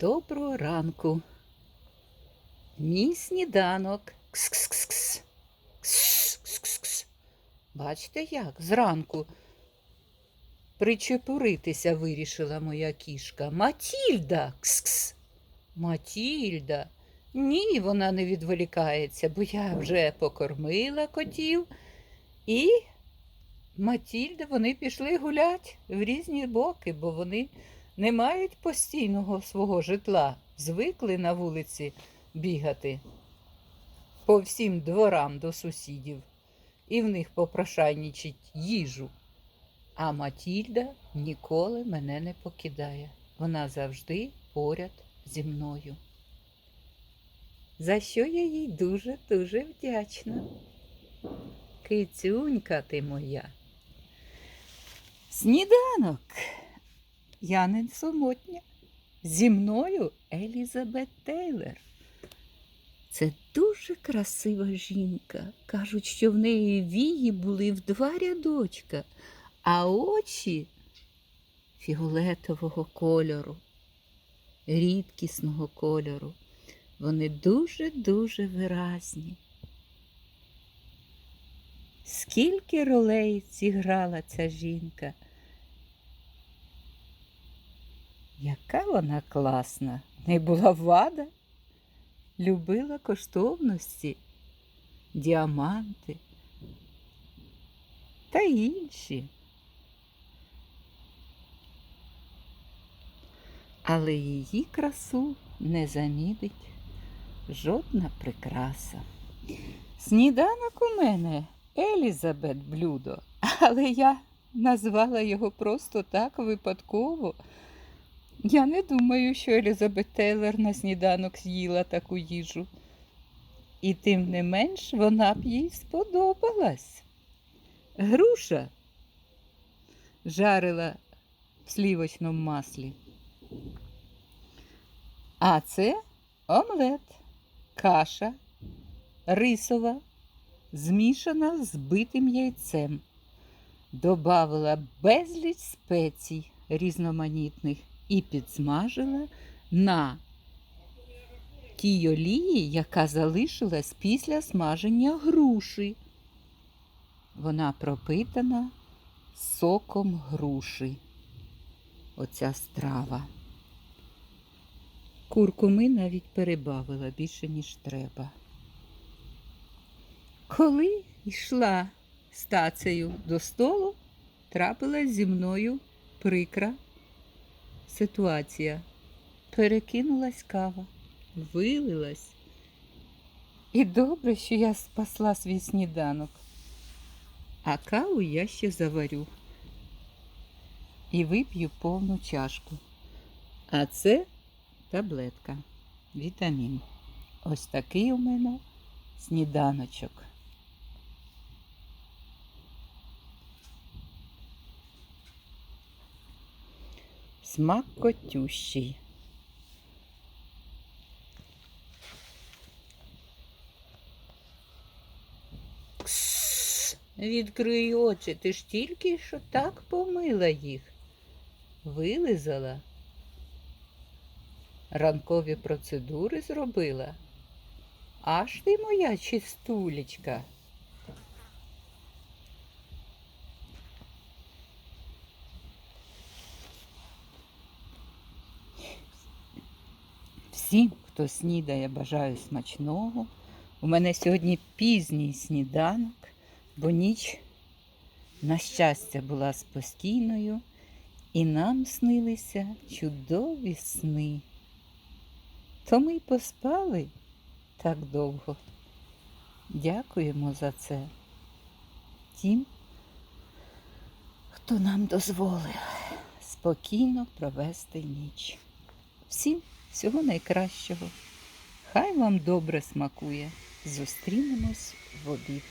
Доброго ранку. Мій сніданок. Кс-кс-кс-кс. Кс-кс-кс-кс. Бачите як? Зранку причепуритися вирішила моя кішка. Матільда. Кс-кс. Матільда. Ні, вона не відволікається, бо я вже покормила котів. І Матільда, вони пішли гулять в різні боки, бо вони не мають постійного свого житла, звикли на вулиці бігати по всім дворам до сусідів, і в них попрошайнічить їжу. А Матільда ніколи мене не покидає. Вона завжди поряд зі мною. За що я їй дуже-дуже вдячна. Кицюнька ти моя. Сніданок. Я не самотня. Зі мною Елізабет Тейлер. Це дуже красива жінка. Кажуть, що в неї вії були в два рядочка, а очі фіолетового кольору, рідкісного кольору. Вони дуже-дуже виразні. Скільки ролей зіграла ця жінка? Яка вона класна, не була вада, любила коштовності, діаманти та інші. Але її красу не замітить жодна прикраса. Сніданок у мене Елізабет блюдо, але я назвала його просто так випадково. Я не думаю, що Елізабет Тейлор на сніданок з'їла таку їжу. І тим не менш вона б їй сподобалась. Груша жарила в слівочному маслі. А це омлет, каша, рисова, змішана з битим яйцем. Добавила безліч спецій різноманітних і підсмажила на тій олії, яка залишилась після смаження груші. Вона пропитана соком груші. Оця страва. Куркуми навіть перебавила більше, ніж треба. Коли йшла з тацею до столу, трапилась зі мною прикра ситуація. Перекинулась кава, вилилась. І добре, що я спасла свій сніданок. А каву я ще заварю і вип'ю повну чашку. А це таблетка, вітамін. Ось такий у мене сніданочок. Смак котющий. Кс, Відкрий очі, ти ж тільки що так помила їх. Вилизала. Ранкові процедури зробила. Аж ти моя чистулечка. Всім, хто снідає, бажаю смачного. У мене сьогодні пізній сніданок, бо ніч, на щастя, була спокійною, і нам снилися чудові сни. То ми й поспали так довго. Дякуємо за це тим, хто нам дозволив спокійно провести ніч. Всім всього найкращого. Хай вам добре смакує. Зустрінемось в обід.